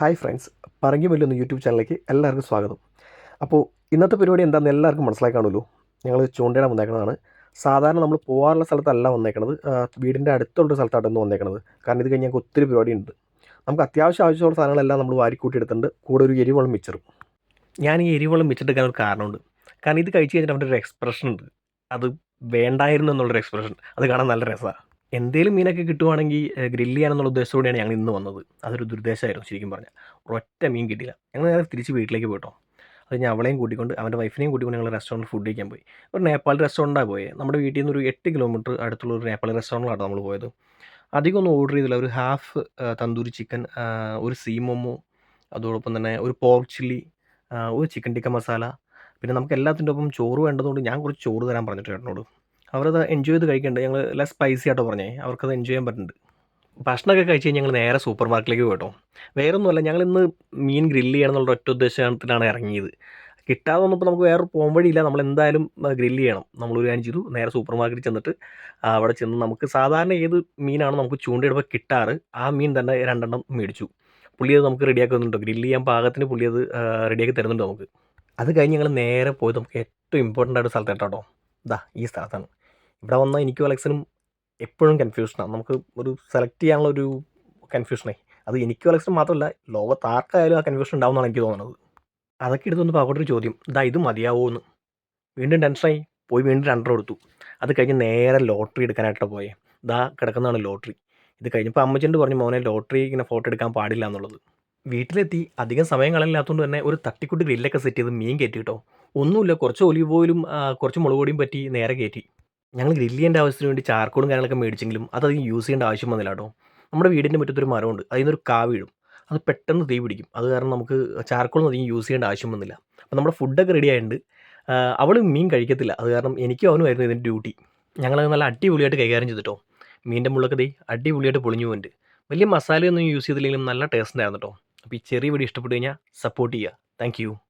Hi friends പറങ്കി മല്ലൊന്ന് YouTube ചാനലിലേക്ക് എല്ലാവർക്കും സ്വാഗതം. അപ്പോൾ ഇന്നത്തെ പരിപാടി എന്താണെന്ന് എല്ലാവർക്കും മനസ്സിലായി കാണുമല്ലോ? ഞങ്ങൾ ചൂണ്ടയിടാൻ വന്നേക്കുന്നതാണ് സാധാരണ നമ്മൾ പോകാറുള്ള സ്ഥലത്തല്ല വന്നേക്കണത്. വീടിന്റെ അടുത്തുള്ള സ്ഥലത്താണ് വന്നേക്കുന്നത് വന്നേക്കണത്. കാരണം ഇത് കഴിഞ്ഞ് ഞങ്ങൾക്ക് ഒത്തിരി പരിപാടി ഉണ്ട് നമുക്ക് അത്യാവശ്യം ആവശ്യമുള്ള സാധനങ്ങളെല്ലാം നമ്മൾ വാരിക്കൂട്ടി എടുത്തിട്ടുണ്ട് കൂടെ ഒരു എരിവളം മിച്ചറും. ഞാൻ ഈ എരിവളം മിച്ചെടുക്കാൻ ഒരു കാരണമുണ്ട്. കാരണം ഇത് കഴിച്ച് കഴിഞ്ഞിട്ട് അവന്റെ ഒരു എക്സ്പ്രഷൻ ഉണ്ട്. അത് വേണ്ടായിരുന്നു എന്നുള്ളൊരു എക്സ്പ്രഷൻ അത് കാണാൻ നല്ല രസമാണ് എന്തേലും മീനൊക്കെ കിട്ടുവാണെങ്കിൽ ഗ്രില്ല് ചെയ്യാനെന്നുള്ള ഉദ്ദേശത്തോടെയാണ് ഞങ്ങൾ ഇന്ന് വന്നത്. അതൊരു ദുർദ്ദേശമായിരുന്നു ശരിക്കും പറഞ്ഞാൽ. ഒരൊറ്റ മീൻ കിട്ടിയില്ല. ഞങ്ങൾ നേരെ തിരിച്ച് വീട്ടിലേക്ക് പോയിട്ടോ. അത് ഞാൻ അവളെയും കൂട്ടിക്കൊണ്ട് അവന്റെ വൈഫിനെയും കൂട്ടിക്കൊണ്ട് ഞങ്ങൾ റെസ്റ്റോറന്റ് ഫുഡ് കഴിക്കാൻ പോയി. ഒരു നേപ്പാൾ റെസ്റ്റോറന്റാണ് പോയത് നമ്മുടെ വീട്ടിൽ നിന്ന് ഒരു എട്ട് കിലോമീറ്റർ അടുത്തുള്ള ഒരു നേപ്പാൾ റെസ്റ്റോറന്റിലാണ് നമ്മൾ പോയത്. അധികം ഒന്നും ഓർഡർ ചെയ്തില്ല. ഒരു ഹാഫ് തന്തൂരി ചിക്കൻ ഒരു സീമോമോ അതോടൊപ്പം തന്നെ ഒരു പോർക്ക് ചില്ലി ഒരു ചിക്കൻ ടിക്ക മസാല പിന്നെ നമുക്ക് എല്ലാത്തിന്റെ ഒപ്പം ചോറ് വേണ്ടതുകൊണ്ട് ഞാൻ കുറച്ച് ചോറ് തരാൻ പറഞ്ഞിട്ട് ചേട്ടനോട്. അവരത് എൻജോയ് ചെയ്ത് കഴിക്കേണ്ടത് ഞങ്ങൾ ലെസ് സ്പൈസി ആട്ടോ പറഞ്ഞേ. അവർക്കത് എൻജോയ് ചെയ്യാൻ പറ്റുന്നുണ്ട് ഭക്ഷണമൊക്കെ കഴിച്ച് കഴിഞ്ഞ് ഞങ്ങൾ നേരെ സൂപ്പർ മാർക്കറ്റിലേക്ക് പോയിട്ടോ. വേറെ ഒന്നുമല്ല ഞങ്ങൾ ഇന്ന് മീൻ ഗ്രില്ല് ചെയ്യണം എന്നുള്ള ഒറ്റ ഉദ്ദേശത്തിലാണ് ഇറങ്ങിയത്. കിട്ടാതെ വന്നപ്പോൾ നമുക്ക് വേറെ പോകാൻ വഴിയില്ല. നമ്മൾ എന്തായാലും ഗ്രില്ല് ചെയ്യണം. നമ്മൾ ഒരു കാര്യം ചെയ്തു. നേരെ സൂപ്പർ മാർക്കറ്റിൽ ചെന്നിട്ട് അവിടെ ചെന്ന് നമുക്ക് സാധാരണ ഏത് മീനാണ് നമുക്ക് ചൂണ്ടയിടുമ്പോൾ കിട്ടാറ് ആ മീൻ തന്നെ രണ്ടെണ്ണം മേടിച്ചു. പുള്ളി അത് നമുക്ക് റെഡിയാക്കി തന്നിട്ടുണ്ട് ഗ്രില്ല് ചെയ്യാൻ പാകത്തിന് പുള്ളി അത് റെഡിയാക്കി തരുന്നുണ്ട് നമുക്ക്. അത് കഴിഞ്ഞ് ഞങ്ങൾ നേരെ പോയത് നമുക്ക് ഏറ്റവും ഇമ്പോർട്ടന്റ് ആയിട്ട് സ്ഥലത്തേട്ടോ ഇതാ ഈ സ്ഥലത്താണ്. ഇവിടെ വന്നാൽ എനിക്കും അലക്സിനും എപ്പോഴും കൺഫ്യൂഷനാണ് നമുക്ക് ഒരു സെലക്ട് ചെയ്യാനുള്ള ഒരു കൺഫ്യൂഷനേ അത് എനിക്കും അലക്സിനും മാത്രമല്ല ലോകത്ത് ആർക്കായാലും ആ കൺഫ്യൂഷൻ ഉണ്ടാവുമെന്നാണ് എനിക്ക് തോന്നുന്നത്. അതൊക്കെ എടുത്തൊന്ന് പാകോട്ടൊരു ചോദ്യം ഇതാ ഇത് മതിയാവോ എന്ന് വീണ്ടും ടെൻഷനായി പോയി വീണ്ടും രണ്ടര കൊടുത്തു അത് കഴിഞ്ഞ് നേരെ ലോട്ടറി എടുക്കാനായിട്ടാണ് പോയേ. ഇതാ കിടക്കുന്നതാണ് ലോട്ടറി. ഇത് കഴിഞ്ഞപ്പോൾ അമ്മച്ചന്റെ പറഞ്ഞു മോനെ ലോട്ടറി ഇങ്ങനെ ഫോട്ടോ എടുക്കാൻ പാടില്ല എന്നുള്ളത്. വീട്ടിലെത്തി അധികം സമയം കളയില്ലാത്തതുകൊണ്ട് തന്നെ ഒരു തട്ടിക്കുട്ടി ഗ്രില്ലൊക്കെ സെറ്റ് ചെയ്ത് മീൻ കയറ്റി കേട്ടോ. ഒന്നുമില്ല കുറച്ച് ഒലിവ് ഓയിലും കുറച്ച് മുളക് പൊടിയും പറ്റി നേരെ കയറ്റി. ഞങ്ങൾ ഗ്രില്ല് ചെയ്യേണ്ട ആവശ്യത്തിന് വേണ്ടി ചാർക്കോളും കാര്യങ്ങളൊക്കെ മേടിച്ചെങ്കിലും അത് അധികം യൂസ് ചെയ്യേണ്ട ആവശ്യം വന്നില്ല കേട്ടോ. നമ്മുടെ വീടിന്റെ മുറ്റത്തൊരു മരമുണ്ട് അതിൽ നിന്നൊരു കാ വീഴും. അത് പെട്ടെന്ന് തീ പിടിക്കും. അത് കാരണം നമുക്ക് ചാർക്കോളൊന്നും അധികം യൂസ് ചെയ്യേണ്ട ആവശ്യം വന്നില്ല. അപ്പോൾ നമ്മുടെ ഫുഡൊക്കെ റെഡി ആയിട്ടുണ്ട് അവൾ മീൻ കഴിക്കത്തില്ല. അത് കാരണം എനിക്കും അവനുമായിരുന്നു ഇതിന്റെ ഡ്യൂട്ടി ഞങ്ങൾ നല്ല അടിപൊളിയായിട്ട് കൈകാര്യം ചെയ്തിട്ടോ. മീന്റെ മുള്ളൊക്കെ ദേ അടിപൊളിയായിട്ട് പൊളിഞ്ഞു പോകുന്നുണ്ട് വലിയ മസാലയൊന്നും യൂസ് ചെയ്തില്ലെങ്കിലും നല്ല ടേസ്റ്റ് ഉണ്ടായിരുന്നു കേട്ടോ. അപ്പോൾ ഈ ചെറിയ വീഡിയോ ഇഷ്ടപ്പെട്ടു കഴിഞ്ഞാൽ സപ്പോർട്ട് ചെയ്യുക താങ്ക്